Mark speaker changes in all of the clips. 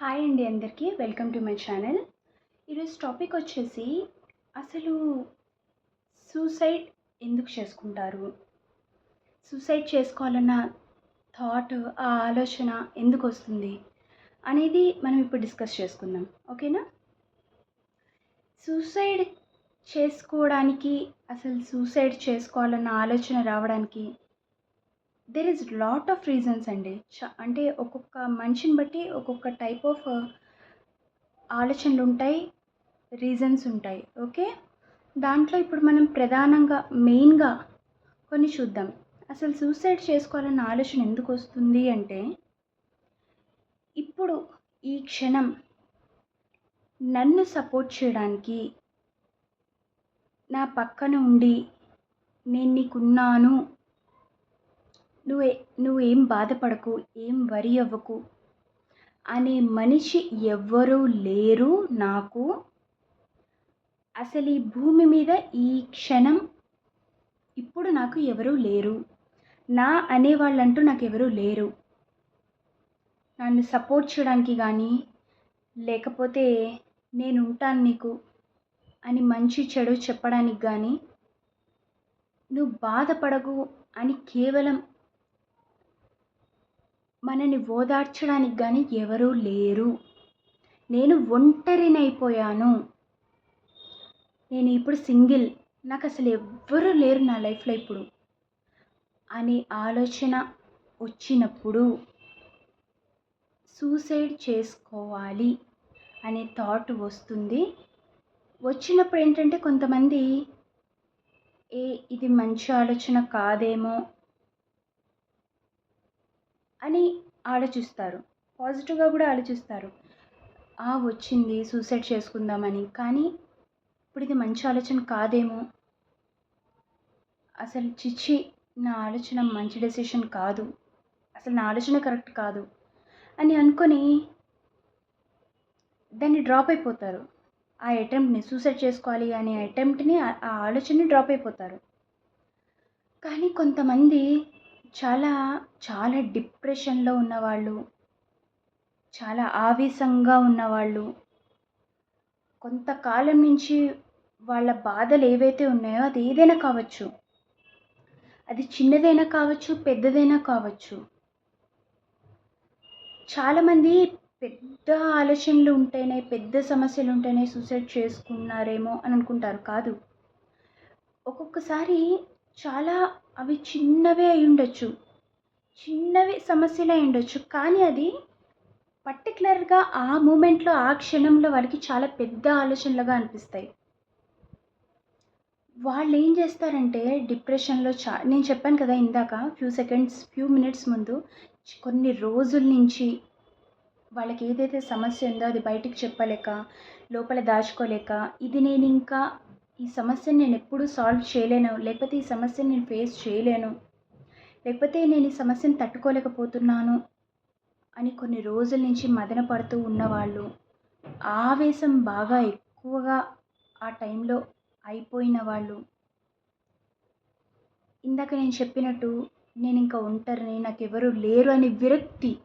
Speaker 1: Hi అండి అందరికీ. Welcome to my channel. ఈరోజు టాపిక్ వచ్చేసి అసలు సూసైడ్ ఎందుకు చేసుకుంటారు? సూసైడ్ చేసుకోవాలన్న థాట్ ఆ ఆలోచన ఎందుకు వస్తుంది అనేది మనం ఇప్పుడు డిస్కస్ చేసుకుందాం. ఓకేనా? సూసైడ్ చేసుకోవడానికి అసలు సూసైడ్ చేసుకోవాలన్న ఆలోచన రావడానికి there is lot of reasons అండి. అంటే ఒక్కొక్క మనిషిని బట్టి ఒక్కొక్క టైప్ ఆఫ్ uh, ఆలోచనలు ఉంటాయి రీజన్స్ ఉంటాయి. ఓకే దాంట్లో ఇప్పుడు మనం ప్రధానంగా మెయిన్గా కొన్ని చూద్దాం. అసలు సూసైడ్ చేసుకోవాలన్న ఆలోచన ఎందుకు వస్తుంది అంటే ఇప్పుడు ఈ క్షణం నన్ను సపోర్ట్ చేయడానికి నా పక్కన ఉండి నేను నీకున్నాను నువ్వే నువ్వేం బాధపడకు ఏం వరి అవ్వకు. అనే మనిషి ఎవ్వరూ లేరు నాకు. అసలు ఈ భూమి మీద ఈ క్షణం ఇప్పుడు నాకు ఎవరూ లేరు. నా అనేవాళ్ళంటూ నాకు ఎవరూ లేరు. నన్ను సపోర్ట్ చేయడానికి కానీ లేకపోతే నేను ఉంటాను నీకు అని మంచి చెడు చెప్పడానికి కానీ నువ్వు బాధపడకు అని కేవలం మనని ఓదార్చడానికి కానీ ఎవరూ లేరు. నేను ఒంటరినైపోయాను. నేను ఇప్పుడు సింగిల్. నాకు అసలు ఎవ్వరూ లేరు నా లైఫ్లో ఇప్పుడు. అనే ఆలోచన వచ్చినప్పుడు సూసైడ్ చేసుకోవాలి అనే థాట్ వస్తుంది. వచ్చినప్పుడు ఏంటంటే కొంతమంది ఏ ఇది మంచి ఆలోచన కాదేమో అని ఆలోచిస్తారు. పాజిటివ్గా కూడా ఆలోచిస్తారు. ఆ వచ్చింది సూసైడ్ చేసుకుందామని. కానీ ఇప్పుడు ఇది మంచి ఆలోచన కాదేమో. అసలు చిచ్చి నా ఆలోచన మంచి డెసిషన్ కాదు. అసలు నా ఆలోచన కరెక్ట్ కాదు. అని అనుకొని దాన్ని డ్రాప్ అయిపోతారు. ఆ అటెంప్ట్ని సూసైడ్ చేసుకోవాలి అనే అటెంప్ట్ని ఆ ఆలోచనని డ్రాప్ అయిపోతారు. కానీ కొంతమంది చాలా చాలా డిప్రెషన్లో ఉన్నవాళ్ళు చాలా ఆవేశంగా ఉన్నవాళ్ళు కొంతకాలం నుంచి వాళ్ళ బాధలు ఏవైతే ఉన్నాయో అది ఏదైనా కావచ్చు. అది చిన్నదైనా కావచ్చు పెద్దదైనా కావచ్చు. చాలామంది పెద్ద ఆలోచనలు ఉంటేనే పెద్ద సమస్యలు ఉంటేనే సూసైడ్ చేసుకున్నారేమో అని అనుకుంటారు. కాదు. ఒక్కొక్కసారి చాలా అవి చిన్నవే అయి ఉండొచ్చు. చిన్నవి సమస్యలే ఉండొచ్చు. కానీ అది పర్టికులర్గా ఆ మూమెంట్లో ఆ క్షణంలో వాళ్ళకి చాలా పెద్ద ఆలోచనలుగా అనిపిస్తాయి. వాళ్ళు ఏం చేస్తారంటే డిప్రెషన్లో చా నేను చెప్పాను కదా ఇందాక ఫ్యూ సెకండ్స్ ఫ్యూ మినిట్స్ ముందు కొన్ని రోజుల నుంచి వాళ్ళకి ఏదైతే సమస్య ఉందో అది బయటికి చెప్పలేక లోపల దాచుకోలేక ఇది నేను ఇంకా ఈ సమస్యను నేను ఎప్పుడూ సాల్వ్ చేయలేను. లేకపోతే ఈ సమస్యని నేను ఫేస్ చేయలేను. లేకపోతే నేను ఈ సమస్యను తట్టుకోలేకపోతున్నాను అని కొన్ని రోజుల నుంచి మదన పడుతూ ఉన్నవాళ్ళు ఆవేశం బాగా ఎక్కువగా ఆ టైంలో అయిపోయిన వాళ్ళు. ఇందాక నేను చెప్పినట్టు నేను ఇంకా ఒంటరిని నాకు లేరు అని విరక్తి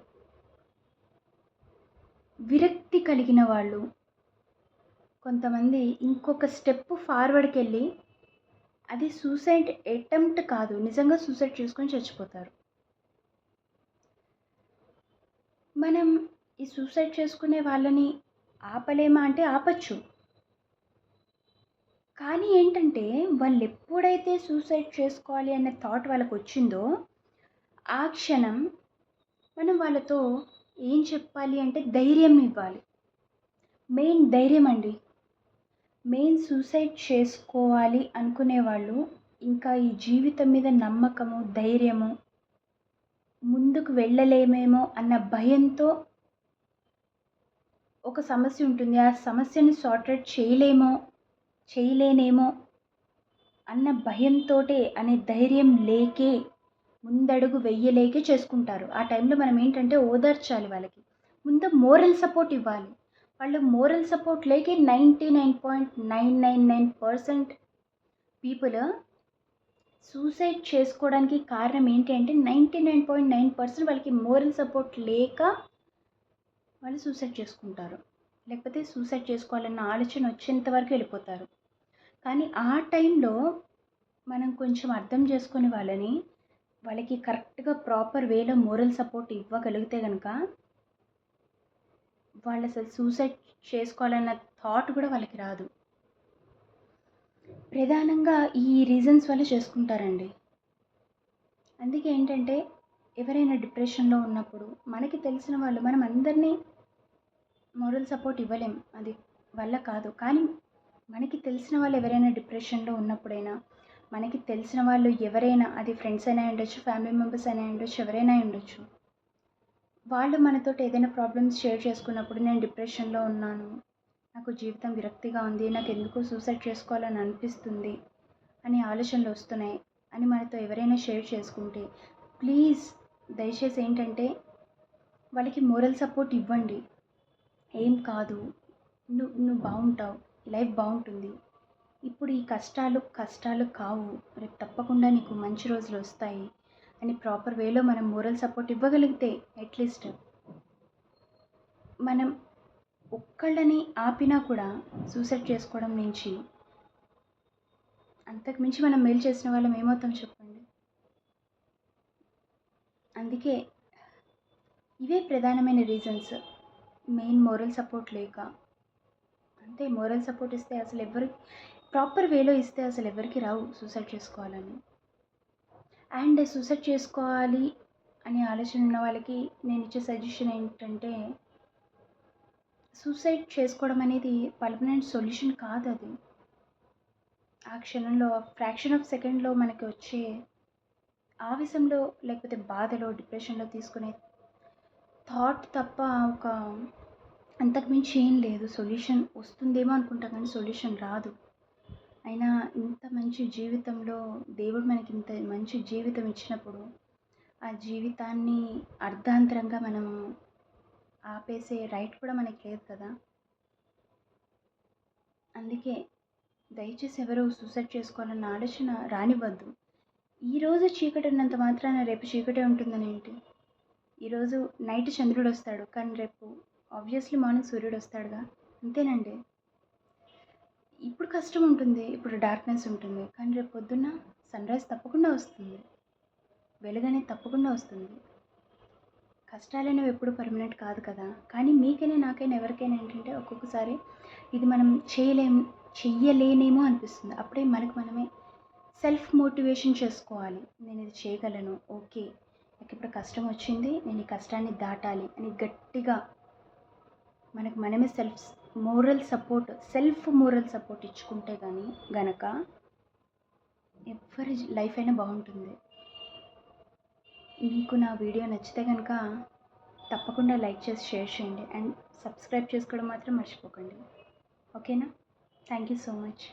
Speaker 1: విరక్తి కలిగిన వాళ్ళు కొంతమంది ఇంకొక స్టెప్ ఫార్వర్డ్కి వెళ్ళి అది సూసైడ్ అటెంప్ట్ కాదు నిజంగా సూసైడ్ చేసుకొని చచ్చిపోతారు. మనం ఈ సూసైడ్ చేసుకునే వాళ్ళని ఆపలేమా అంటే ఆపచ్చు. కానీ ఏంటంటే వాళ్ళు ఎప్పుడైతే సూసైడ్ చేసుకోవాలి అనే థాట్ వాళ్ళకు వచ్చిందో ఆ క్షణం మనం వాళ్ళతో ఏం చెప్పాలి అంటే ధైర్యం ఇవ్వాలి. మెయిన్ ధైర్యం అండి. మెయిన్ సూసైడ్ చేసుకోవాలి అనుకునే వాళ్ళు ఇంకా ఈ జీవితం మీద నమ్మకము ధైర్యము ముందుకు వెళ్ళలేమేమో అన్న భయంతో ఒక సమస్య ఉంటుంది. ఆ సమస్యను సార్టెడ్ చేయలేమో చేయలేనేమో అన్న భయంతో అనే ధైర్యం లేకే ముందడుగు వెయ్యలేకే చేసుకుంటారు. ఆ టైంలో మనం ఏంటంటే ఓదార్చాలి వాళ్ళకి. ముందు మోరల్ సపోర్ట్ ఇవ్వాలి. వాళ్ళు మోరల్ సపోర్ట్ లేకే ninety nine point nine nine nine percent people suicide చేసుకోవడానికి కారణం ఏంటి అంటే ninety nine point nine percent వాళ్ళకి మోరల్ సపోర్ట్ లేక వాళ్ళు సూసైడ్ చేసుకుంటారు. లేకపోతే సూసైడ్ చేసుకోవాలన్న ఆలోచన వచ్చేంత వరకు వెళ్ళిపోతారు. కానీ ఆ టైంలో మనం కొంచెం అర్థం చేసుకుని వాళ్ళని వాళ్ళకి కరెక్ట్గా ప్రాపర్ వేలో మోరల్ సపోర్ట్ ఇవ్వగలిగితే కనుక వాళ్ళు అసలు సూసైడ్ చేసుకోవాలన్న థాట్ కూడా వాళ్ళకి రాదు. ప్రధానంగా ఈ రీజన్స్ వల్ల చేసుకుంటారండి. అందుకే ఏంటంటే ఎవరైనా డిప్రెషన్లో ఉన్నప్పుడు మనకి తెలిసిన వాళ్ళు మనం అందరినీ మోరల్ సపోర్ట్ ఇవ్వలేం. అది వల్ల కాదు. కానీ మనకి తెలిసిన వాళ్ళు ఎవరైనా డిప్రెషన్లో ఉన్నప్పుడైనా మనకి తెలిసిన వాళ్ళు ఎవరైనా అది ఫ్రెండ్స్ అయినా ఉండొచ్చు ఫ్యామిలీ మెంబర్స్ అయినా ఉండొచ్చు ఎవరైనా ఉండొచ్చు వాళ్ళు మనతో ఏదైనా ప్రాబ్లమ్స్ షేర్ చేసుకున్నప్పుడు నేను డిప్రెషన్లో ఉన్నాను. నాకు జీవితం విరక్తిగా ఉంది. నాకు ఎందుకు సూసైడ్ చేసుకోవాలని అనిపిస్తుంది అని ఆలోచనలు వస్తున్నాయి అని మనతో ఎవరైనా షేర్ చేసుకుంటే ప్లీజ్ దయచేసి ఏంటంటే వాళ్ళకి మోరల్ సపోర్ట్ ఇవ్వండి. ఏం కాదు. నువ్వు నువ్వు బాగుంటావు. లైఫ్ బాగుంటుంది. ఇప్పుడు ఈ కష్టాలు కష్టాలు కావు. రేపు తప్పకుండా నీకు మంచి రోజులు వస్తాయి. అని ప్రాపర్ వేలో మనం మోరల్ సపోర్ట్ ఇవ్వగలిగితే అట్లీస్ట్ మనం ఒక్కళ్ళని ఆపినా కూడా సూసైడ్ చేసుకోవడం నుంచి అంతకు మించి మనం మేలు చేసిన వాళ్ళం ఏమవుతాం చెప్పండి? అందుకే ఇవే ప్రధానమైన రీజన్స్ మెయిన్ మోరల్ సపోర్ట్ లేక. అంటే మోరల్ సపోర్ట్ ఇస్తే అసలు ఎవరికి ప్రాపర్ వేలో ఇస్తే అసలు ఎవరికి రావు సూసైడ్ చేసుకోవాలని. అండ్ సూసైడ్ చేసుకోవాలి అనే ఆలోచన ఉన్న వాళ్ళకి నేను ఇచ్చే సజెషన్ ఏంటంటే సూసైడ్ చేసుకోవడం అనేది పర్మనెంట్ సొల్యూషన్ కాదు అది. ఆ క్షణంలో ఫ్రాక్షన్ ఆఫ్ సెకండ్లో మనకి వచ్చే ఆవేశంలో లేకపోతే బాధలో డిప్రెషన్లో తీసుకునే థాట్ తప్ప ఒక అంతకుమించి ఏం లేదు. సొల్యూషన్ వస్తుందేమో అనుకుంటా కానీ సొల్యూషన్ రాదు. అయినా ఇంత మంచి జీవితంలో దేవుడు మనకి ఇంత మంచి జీవితం ఇచ్చినప్పుడు ఆ జీవితాన్ని అర్ధాంతరంగా మనం ఆపేసే రైట్ కూడా మనకి లేదు కదా. అందుకే దయచేసి ఎవరు సూసైడ్ చేసుకోవాలన్న ఆలోచన రానివ్వద్దు. ఈరోజు చీకటి ఉన్నంత మాత్రాన రేపు చీకటే ఉంటుందని ఏంటి? ఈరోజు నైట్ చంద్రుడు వస్తాడు కానీ రేపు ఆబ్వియస్లీ మార్నింగ్ సూర్యుడు వస్తాడుగా. అంతేనండి? ఇప్పుడు కష్టం ఉంటుంది ఇప్పుడు డార్క్నెస్ ఉంటుంది. కానీ రేపు పొద్దున్న సన్ రైజ్ తప్పకుండా వస్తుంది. వెలుగనే తప్పకుండా వస్తుంది. కష్టాలు అనేవి ఎప్పుడు పర్మనెంట్ కాదు కదా. కానీ మీకైనా నాకైనా ఎవరికైనా ఏంటంటే ఒక్కొక్కసారి ఇది మనం చేయలేం చెయ్యలేనేమో అనిపిస్తుంది. అప్పుడే మనకు మనమే సెల్ఫ్ మోటివేషన్ చేసుకోవాలి. నేను ఇది చేయగలను. ఓకే. నాకు ఇప్పుడు కష్టం వచ్చింది. నేను ఈ కష్టాన్ని దాటాలి అని గట్టిగా మనకు మనమే self moral support self moral support ఇచ్చుకుంటే కానీ గనక ఎవరి లైఫ్ అయినా బాగుంటుంది. మీకు నా వీడియో నచ్చితే కనుక తప్పకుండా లైక్ చేసి షేర్ చేయండి. అండ్ సబ్స్క్రైబ్ చేసుకోవడం మాత్రం మర్చిపోకండి. ఓకేనా థ్యాంక్ యూ సో మచ్